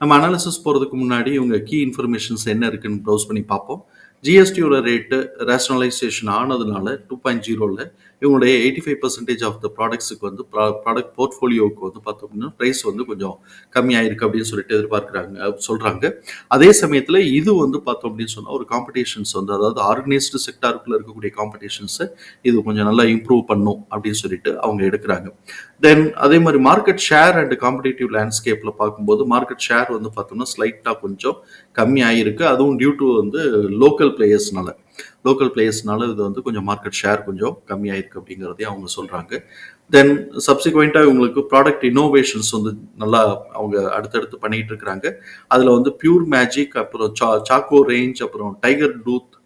நம்ம அனாலிசிஸ் போகிறதுக்கு முன்னாடி இவங்க கீ இன்ஃபர்மேஷன்ஸ் என்ன இருக்குன்னு ப்ரௌஸ் பண்ணி பார்ப்போம். ஜிஎஸ்டியோட ரேட்டு ரேஷனலைசேஷன் ஆனதுனால டூ பாயிண்ட் ஜீரோவில் இவங்களுடைய eighty five percentage of the ப்ராடக்ட்ஸுக்கு வந்து ப்ராடக்ட் போர்ட்ஃபோலியோவுக்கு வந்து பார்த்தோம் அப்படின்னா ப்ரைஸ் வந்து கொஞ்சம் கம்மியாயிருக்கு அப்படின்னு சொல்லிட்டு எதிர்பார்க்குறாங்க சொல்கிறாங்க அதே சமயத்தில் இது வந்து பார்த்தோம் அப்படின்னு சொன்னால் ஒரு காம்படிஷன்ஸ் வந்து அதாவது ஆர்கனைஸ்டு செக்டாருக்குள்ள இருக்கக்கூடிய காம்படிஷன்ஸை இது கொஞ்சம் நல்லா இம்ப்ரூவ் பண்ணும் அப்படின்னு சொல்லிட்டு அவங்க எடுக்கிறாங்க. தென் அதே மாதிரி மார்க்கெட் ஷேர் அண்ட் காம்படிட்டிவ் லேண்ட்ஸ்கேப்பில் பார்க்கும்போது மார்க்கெட் ஷேர் வந்து பார்த்தோம்னா ஸ்லைட்டாக கொஞ்சம் கம்மியாகிருக்கு அதுவும் டியூ டு வந்து லோக்கல் பிளேயர்ஸ்னால லோக்கல் பிளேயர்ஸ்னால இது வந்து கொஞ்சம் மார்க்கெட் ஷேர் கொஞ்சம் கம்மியாயிருக்கு அப்படிங்கிறதையும் அவங்க சொல்கிறாங்க தென் சப்சிக்வெண்ட்டாக இவங்களுக்கு ப்ராடக்ட் இன்னோவேஷன்ஸ் வந்து நல்லா அவங்க அடுத்தடுத்து பண்ணிட்டு இருக்கிறாங்க. அதில் வந்து பியூர் மேஜிக் அப்புறம் சா சாக்கோ ரேஞ்ச் அப்புறம் tiger tooth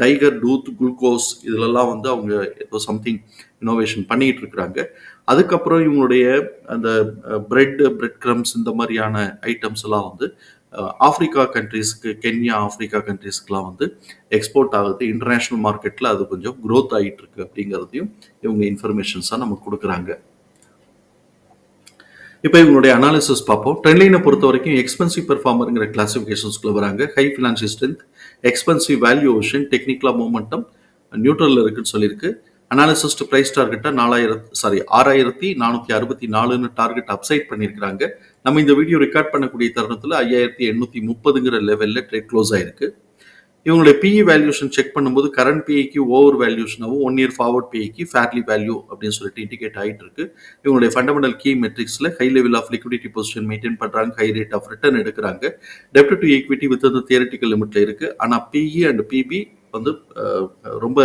tiger tooth glucose இதிலெல்லாம் வந்து அவங்க ஏதோ சம்திங் இன்னோவேஷன் பண்ணிட்டு இருக்கிறாங்க. அதுக்கப்புறம் இவங்களுடைய அந்த பிரெட் பிரெட் கிரம்ஸ் இந்த மாதிரியான ஐட்டம்ஸ் எல்லாம் வந்து ஆஃப்ரிக்கா ஆப்பிரிக்கா கண்ட்ரீஸ்க்கு கென்யா ஆப்பிரிக்கா கண்ட்ரீஸ்க்குலாம் வந்து எக்ஸ்போர்ட் ஆகுது. இன்டர்நேஷ்னல் மார்க்கெட்டில் அது கொஞ்சம் க்ரோத் ஆகிட்டு இருக்கு அப்படிங்கிறதையும் இவங்க இன்ஃபர்மேஷன்ஸாக நமக்கு கொடுக்குறாங்க. இப்போ இவங்களுடைய அனாலிசிஸ் பார்ப்போம். ட்ரெண்ட்லைனை பொறுத்த வரைக்கும் எக்ஸ்பென்சிவ் பெர்ஃபார்மருங்கிற கிளாசிஃபிகேஷன்ஸ்குள்ள வராங்க. High financial strength expensive valuation டெக்னிக்கலாக மூமெண்டம் நியூட்ரலில் இருக்குன்னு சொல்லியிருக்கு. அனாலிசிஸ்ட் பிரைஸ் டார்கெட்டை நாலாயிரத்து சாரி ஆறாயிரத்தி நானூற்றி அறுபத்தி நாலுன்னு டார்கெட் அப்சைட் பண்ணியிருக்கிறாங்க. நம்ம இந்த வீடியோ ரெக்கார்ட் பண்ணக்கூடிய தருணத்தில் ஐயாயிரத்தி எண்ணூற்றி முப்பதுங்கிற லெவலில் ட்ரேட் க்ளோஸ் ஆயிருக்கு. இவங்களுடைய பிஇ வேல்யூஷன் செக் பண்ணும்போது கரண்ட் பிஐக்கு ஓவர் வேல்யூஷனாகவும் ஒன் இயர் ஃபார்வர்ட் பிஐக்கு ஃபேர்லி வேல்யூ அப்படின்னு சொல்லிட்டு இண்டிகேட் ஆகிட்டு இருக்கு. இவங்களுடைய fundamental key மெட்ரிக்ஸில் high level of liquidity position maintain பண்ணுறாங்க ஹை ரேட் ஆஃப் ரிட்டர்ன் எடுக்கிறாங்க. டெப்ட் டு ஈக்விட்டி வித் அந்த தியரட்டிக்கல் லிமிட்ல இருக்கு. ஆனால் பிஇ அண்ட் பிபி வந்து ரொம்ப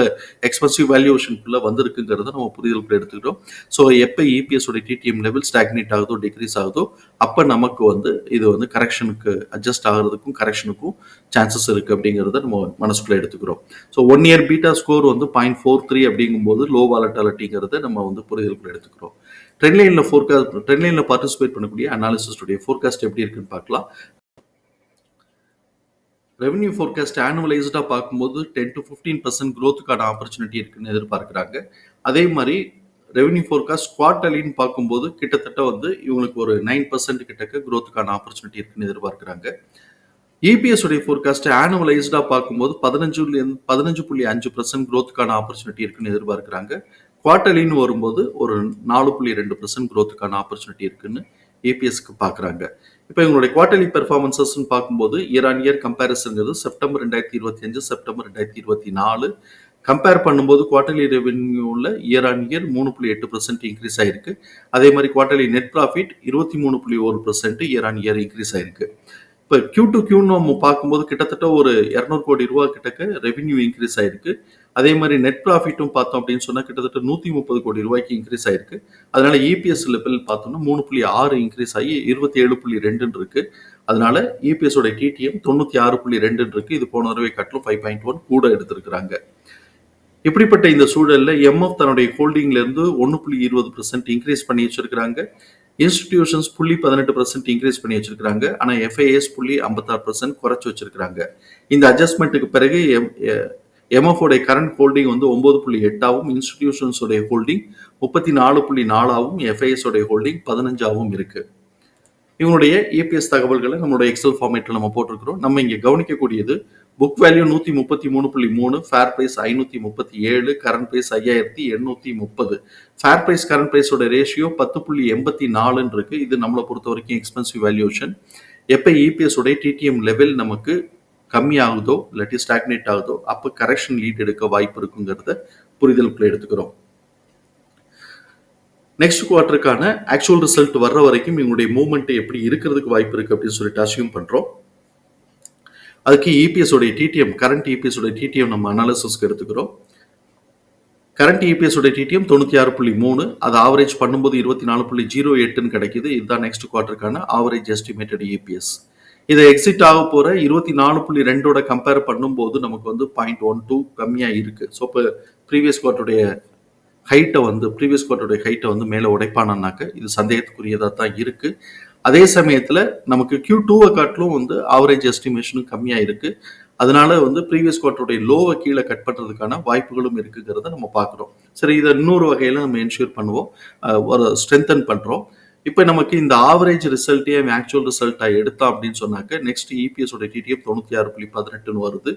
எக்ஸ்பென்சிவ் வேல்யூவேஷனுக்குள்ளே வந்திருக்குங்கிறத நம்ம புரிதலுக்குள்ள எடுத்துக்கிட்டோம். ஸோ எப்போ இபிஎஸோட டிடிஎம் லெவல் ஸ்டாக்னேட் ஆகுதோ டிக்ரீஸ் ஆகுதோ அப்போ நமக்கு வந்து இது வந்து கரெக்ஷனுக்கு அட்ஜஸ்ட் ஆகிறதுக்கும் கரெக்ஷனுக்கும் சான்சஸ் இருக்கு அப்படிங்கிறத நம்ம மனசுக்குள்ளே எடுத்துக்கிறோம். So one year beta score வந்து பாயிண்ட் ஃபோர் த்ரீ அப்படிங்கும்போது லோ வாலட்டாலிட்டிங்கிறத நம்ம வந்து புரிதலுக்குள்ள எடுத்துக்கிறோம். ட்ரெண்ட் லைனில் ஃபோர்காஸ்ட் ட்ரெண்ட் லைனில் பார்ட்டிசிபேட் பண்ணக்கூடிய அனாலிசிஸ்டுடைய ஃபோர்காஸ்ட் எப்படி இருக்குன்னு பார்க்கலாம். ரெவன்யூ ஃபோர்காஸ்ட் ஆனுவலைஸ்டாக பார்க்கும்போது டென் டு ஃபிஃப்டீன் பர்சன்ட் க்ரோத்துக்கான ஆப்பர்ச்சுனிட்டி இருக்குன்னு எதிர்பார்க்குறாங்க. அதே மாதிரி ரெவன்யூ ஃபோர்காஸ்ட் குவார்டர்லின்னு பார்க்கும்போது கிட்டத்தட்ட வந்து இவங்களுக்கு ஒரு நைன் பர்சன்ட் கிட்டக்க க்ரோத்துக்கான ஆப்பர்ச்சுனிட்டி இருக்குன்னு எதிர்பார்க்குறாங்க. இபிஎஸ் உடைய ஃபோர்காஸ்ட் ஆனுவலைஸ்டாக பார்க்கும்போது பதினஞ்சுலேருந்து பதினஞ்சு புள்ளி அஞ்சு பர்சன்ட் க்ரோத்துக்கான ஆப்பர்ச்சுனிட்டி இருக்குன்னு எதிர்பார்க்குறாங்க. குவார்டர்லின்னு வரும்போது ஒரு நாலு புள்ளி ரெண்டு பர்சன்ட் க்ரோத்துக்கான ஆப்பர்ச்சுனிட்டி இருக்குன்னு ஏபிஎஸ்க்கு பார்க்குறாங்க. இப்போ இவங்களுடைய குவார்டர்லி பெர்ஃபார்மன்சஸ்ன்னு பார்க்கும்போது இயர் ஆன் இயர் கம்பேரிசன்ங்கிறது செப்டம்பர் ரெண்டாயிரத்தி இருபத்தி அஞ்சு செப்டம்பர் ரெண்டாயிரத்தி இருபத்தி நாலு. கம்பேர் பண்ணும்போது குவார்டர்லி ரெவென்யூவில் இயர் ஆன் இயர் மூணு புள்ளி எட்டு பர்சன்ட் இன்க்ரீஸ் ஆயிருக்கு. அதே மாதிரி குவார்டர்லி நெட் ப்ராஃபிட் இருபத்தி மூணு புள்ளி ஒரு percent year on year increase ஆயிருக்கு. இப்போ கியூ டு கியூன்னு நம்ம பார்க்கும்போது கிட்டத்தட்ட ஒரு இரநூறு கோடி ரூபா கிட்டக்க ரெவென்யூ இன்க்ரீஸ் ஆயிருக்கு. அதே மாதிரி நெட் ப்ராஃபிட்டும் பார்த்தோம் அப்படின்னு சொன்னால் கிட்டத்தட்ட நூற்றி முப்பது கோடி ரூபாய்க்கு இன்க்ரீஸ் ஆயிருக்கு. அதனால இபிஎஸ் லெவல் பார்த்தோம்னா மூணு புள்ளி ஆறு இன்க்ரீஸ் ஆகி இருபத்தி ஏழு புள்ளி ரெண்டுன்னு இருக்கு. அதனால இபிஎஸோட டிடிஎம் தொண்ணூற்றி ஆறு புள்ளி ரெண்டுன்னு இருக்கு. இது போன தடவை கட்டிலும் ஃபைவ் பாயிண்ட் ஒன் கூட எடுத்திருக்கிறாங்க. இப்படிப்பட்ட இந்த சூழலில் எம்எஃப் தன்னுடைய ஹோல்டிங்ல இருந்து ஒன்று புள்ளி இருபது பர்சன்ட் இன்க்ரீஸ் பண்ணி வச்சிருக்கிறாங்க. இன்ஸ்டிடியூஷன்ஸ் புள்ளி பதினெட்டு பர்சன்ட் இன்க்ரீஸ் பண்ணி வச்சிருக்காங்க ஆனால் எஃப்ஐஎஸ் புள்ளி ஐம்பத்தாறு பர்சன்ட் குறைச்சி வச்சிருக்காங்க இந்த அட்ஜஸ்ட்மெண்ட்டுக்கு பிறகு எம்எஃப்ஓடைய கரண்ட் ஹோல்டிங் வந்து ஒன்பது புள்ளி எட்டாவும் இன்ஸ்டிடியூஷன்ஸுடைய ஹோல்டிங் முப்பத்தி நாலு புள்ளி நாலாவும் எஃப்ஐஎஸோடைய ஹோல்டிங் பதினஞ்சாவும் இருக்கு. இவனுடைய இபிஎஸ் தகவல்களை நம்மளுடைய எக்ஸல் ஃபார்மேட்டில் நம்ம போட்டிருக்கிறோம். நம்ம இங்கே கவனிக்கக்கூடியது புக் வேல்யூ நூற்றி முப்பத்தி மூணு புள்ளி மூணு ஃபேர் ப்ரைஸ் ஐநூற்றி முப்பத்தி ஏழு கரண்ட் ப்ரைஸ் ஐயாயிரத்தி எண்ணூற்றி முப்பது. ஃபேர் ப்ரைஸ் கரண்ட் ப்ரைஸோட ரேஷியோ பத்து புள்ளி எண்பத்தி நாலுன்னு இருக்குது இது நம்மளை பொறுத்த வரைக்கும் எக்ஸ்பென்சிவ் வேல்யூஷன் எப்போ இபிஎஸ் உடைய டிடிஎம் லெவல் நமக்கு கம்மியாகுதோ இல்லாட்டி ஸ்டாக்னேட் ஆகுதோ அப்போ கரெக்ஷன் லீட் எடுக்க வாய்ப்பு இருக்குங்கிறத புரிதலுக்குள்ள எடுத்துக்கிறோம். நெக்ஸ்ட் குவார்ட்டருக்கான ஆக்சுவல் ரிசல்ட் வர்ற வரைக்கும் இவங்களுடைய மூவ்மெண்ட் எப்படி இருக்கிறதுக்கு வாய்ப்பு இருக்கு அப்படின்னு சொல்லிட்டு அசியூம் பண்றோம். அதுக்கு இபிஎஸ் உடைய டிடிஎம் கரண்ட் இபிஎஸ் உடைய டிடிஎம் நம்ம அனாலிசிஸ்க்கு எடுத்துக்கிறோம். கரண்ட் இபிஎஸ் உடைய டிடிஎம் தொண்ணூற்றி ஆறு புள்ளி மூணு அது ஆவரேஜ் பண்ணும்போது இருபத்தி நாலு புள்ளி ஜீரோ எட்டுன்னு கிடைக்குது. இதுதான் நெக்ஸ்ட் குவார்ட்டருக்கான ஆவரேஜ் எஸ்டிமேட்டட் இபிஎஸ் இதை எக்ஸிட் ஆக போற இருபத்தி நாலு புள்ளி ரெண்டோட கம்பேர் பண்ணும்போது நமக்கு வந்து பாயிண்ட் ஒன் டூ கம்மியா இருக்கு. ஸோ இப்போ ப்ரீவியஸ் குவார்ட்டருடைய ஹைட்டை வந்து ப்ரீவியஸ் குவார்ட்டருடைய ஹைட்டை வந்து மேலே உடைப்பானாக்க இது சந்தேகத்துக்குரியதாக தான் இருக்கு. அதே சமயத்தில் நமக்கு கியூ டூவை காட்டிலும் வந்து ஆவரேஜ் எஸ்டிமேஷனும் கம்மியாக இருக்கு. அதனால வந்து ப்ரீவியஸ் குவார்ட்டருடைய லோவை கீழே கட் பண்ணுறதுக்கான வாய்ப்புகளும் இருக்குங்கிறத நம்ம பார்க்குறோம். சரி இதை இன்னொரு வகையில் நம்ம என்ஷூர் பண்ணுவோம். ஒரு ஸ்ட்ரென்தன் பண்ணுறோம் இப்போ நமக்கு இந்த ஆவரேஜ் ரிசல்ட்டே ஆக்சுவல் ரிசல்ட்டாக எடுத்தோம் அப்படின்னு சொன்னாக்க நெக்ஸ்ட் இபிஎஸ் உடைய டிடிஎஃப் தொண்ணூற்றி ஆறு புள்ளி பதினெட்டுன்னு வருது.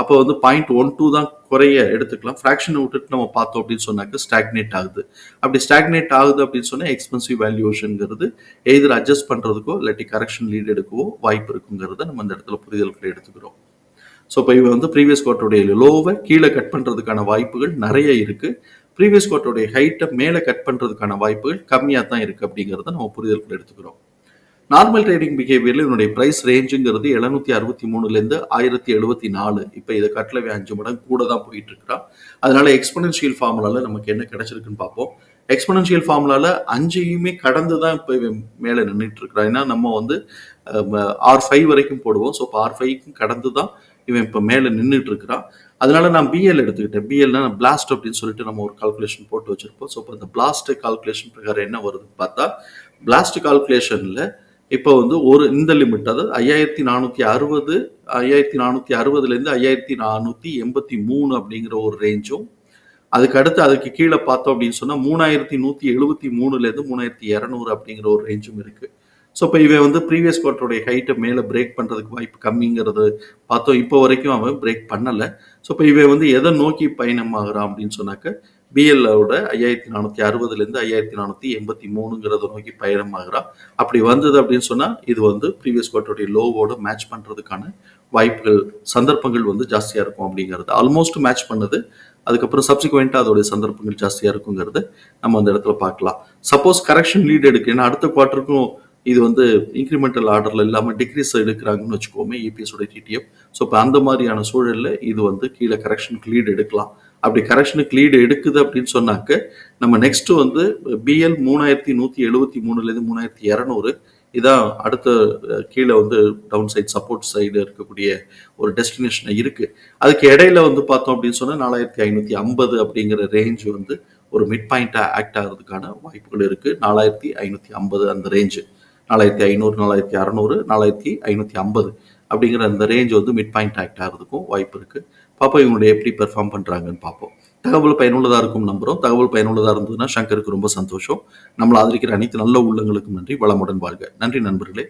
அப்போ வந்து பாயிண்ட் ஒன் டூ தான் குறைய எடுத்துக்கலாம். ஃப்ராக்ஷனை விட்டுட்டு நம்ம பார்த்தோம் அப்படின்னு சொன்னாக்க ஸ்டாக்னேட் ஆகுது. அப்படி ஸ்டாக்னேட் ஆகுது அப்படின்னு சொன்னால் எக்ஸ்பென்சிவ் வேல்யூஷனுங்கிறது எதிர் அட்ஜஸ்ட் பண்ணுறதுக்கோ இல்லாட்டி கரெக்ஷன் லீட் எடுக்கவோ வாய்ப்பு இருக்குங்கிறத நம்ம இந்த இடத்துல புரிதல்களை எடுத்துக்கிறோம். ஸோ இப்போ இவன் வந்து ப்ரீவியஸ் குவார்ட்டருடைய லோவை கீழே கட் பண்ணுறதுக்கான வாய்ப்புகள் நிறைய இருக்குது ப்ரீவியஸ் குவார்ட்டருடைய ஹைட்டை மேலே கட் பண்ணுறதுக்கான வாய்ப்புகள் கம்மியாக தான் இருக்கு அப்படிங்கிறத நம்ம புரிதலுக்குள்ள எடுத்துக்கிறோம். நார்மல் ட்ரேடிங் பிஹேவியர்ல என்னுடைய பிரைஸ் ரேஞ்சுங்கிறது எழுநூத்தி அறுபத்தி மூணுலேருந்து ஆயிரத்தி எழுபத்தி நாலு. இப்போ இதை கட்டில் அஞ்சு மடங்கு கூட தான் போயிட்டு இருக்கிறா அதனால எக்ஸ்பனன்ஷியல் ஃபார்முலாவில் நமக்கு என்ன கிடைச்சிருக்குன்னு பார்ப்போம். எக்ஸ்பனன்ஷியல் ஃபார்முலாவில் அஞ்சையுமே கடந்து தான் இப்போ மேலே நின்றுட்டு இருக்கிறா ஏன்னா நம்ம வந்து ஆர் ஃபைவ் வரைக்கும் போடுவோம். ஸோ இப்போ ஆர் ஃபைவ்க்கும் கடந்து தான் இவன் இப்போ மேலே நின்றுட்டு இருக்கிறான் அதனால நான் பிஎல் எடுத்துக்கிட்டேன். பிஎல்னா பிளாஸ்ட் அப்படின்னு சொல்லிட்டு நம்ம ஒரு கால்குலேஷன் போட்டு வச்சிருப்போம். ஸோ இப்போ இந்த பிளாஸ்ட் கால்குலேஷன் பிரகாரம் என்ன வருதுன்னு பார்த்தா பிளாஸ்ட் கால்குலேஷனில் இப்போ வந்து ஒரு இந்த லிமிட் அதாவது ஐயாயிரத்தி நானூற்றி அறுபது ஐயாயிரத்தி நானூற்றி அறுபதுலேருந்து ஐயாயிரத்தி நானூற்றி எண்பத்தி மூணு அப்படிங்கிற ஒரு ரேஞ்சும் அதுக்கு அடுத்து அதுக்கு கீழே பார்த்தோம் அப்படின்னு சொன்னால் மூணாயிரத்தி நூற்றி எழுபத்தி மூணுலேருந்து மூணாயிரத்தி இரநூறு அப்படிங்கிற ஒரு ரேஞ்சும் இருக்குது ஸோ இப்போ இவன் வந்து ப்ரீவியஸ் குவார்ட்டருடைய ஹைட்டை மேலே பிரேக் பண்ணுறதுக்கு வாய்ப்பு கம்மிங்கிறது பார்த்தோம். இப்போ வரைக்கும் அவன் பிரேக் பண்ணலை. ஸோ இப்போ இவன் வந்து எதை நோக்கி பயணமாகறான் அப்படின்னு சொன்னாக்க பிஎல்லோட ஐயாயிரத்தி நானூற்றி அறுபதுலேருந்து ஐயாயிரத்தி நானூற்றி எண்பத்தி மூணுங்கிறத நோக்கி பயணமாகறான். அப்படி வந்தது அப்படின்னு சொன்னால் இது வந்து ப்ரீவியஸ் குவார்ட்டருடைய லோவோட மேட்ச் பண்ணுறதுக்கான வாய்ப்புகள் சந்தர்ப்பங்கள் வந்து ஜாஸ்தியாக இருக்கும் அப்படிங்கிறது. ஆல்மோஸ்ட் மேட்ச் பண்ணுது. அதுக்கப்புறம் சப்சிக்வெண்ட்டாக அதோடைய சந்தர்ப்பங்கள் ஜாஸ்தியாக இருக்குங்கிறது நம்ம அந்த இடத்துல பார்க்கலாம். சப்போஸ் கரெக்ஷன் லீட் எடுக்கு ஏன்னா அடுத்த குவார்ட்டருக்கும் இது வந்து இன்க்ரிமெண்டல் ஆர்டரில் இல்லாமல் டிக்ரீஸ் எடுக்கிறாங்கன்னு வச்சுக்கோமே இபிஎஸோட டிடிஎஃப் ஸோ இப்போ அந்த மாதிரியான சூழலில் இது வந்து கீழே கரெக்ஷனுக்கு லீடு எடுக்கலாம். அப்படி கரெக்ஷனுக்கு லீடு எடுக்குது அப்படின்னு சொன்னாக்க நம்ம நெக்ஸ்ட் வந்து பிஎல் மூணாயிரத்தி நூற்றி எழுபத்தி மூணுலேருந்து மூணாயிரத்தி இரநூறு. இதான் அடுத்த கீழே வந்து டவுன் சைட் சப்போர்ட் சைடு இருக்கக்கூடிய ஒரு டெஸ்டினேஷன் இருக்கு. அதுக்கு இடையில வந்து பார்த்தோம் அப்படின்னு சொன்னால் நாலாயிரத்தி ஐநூற்றி ஐம்பது அப்படிங்கிற ரேஞ்ச் வந்து ஒரு மிட் பாயிண்ட்டாக ஆக்ட் ஆகிறதுக்கான வாய்ப்புகள் இருக்கு. நாலாயிரத்தி ஐநூற்றி ஐம்பது அந்த ரேஞ்சு நாலாயிரத்தி ஐநூறு நாலாயிரத்தி அறநூறு நாலாயிரத்தி ஐநூற்றி ஐம்பது அப்படிங்கிற அந்த ரேஞ்ச் வந்து மிட் பாயிண்ட் ஆக்ட் ஆகிறதுக்கும் வாய்ப்பு இருக்குது பாப்பா இவங்களுடைய எப்படி பெர்ஃபார்ம் பண்ணுறாங்கன்னு பார்ப்போம் தகவல் பயனுள்ளதாக இருக்கும் நம்புகிறோம் தகவல் பயனுள்ளதாக இருந்ததுன்னா சங்கருக்கு ரொம்ப சந்தோஷம். நம்மளை ஆதரிக்கிற அனைத்து நல்ல உள்ளங்களுக்கும் நன்றி. வளமுடன் வாழ்க. நன்றி நண்பர்களே.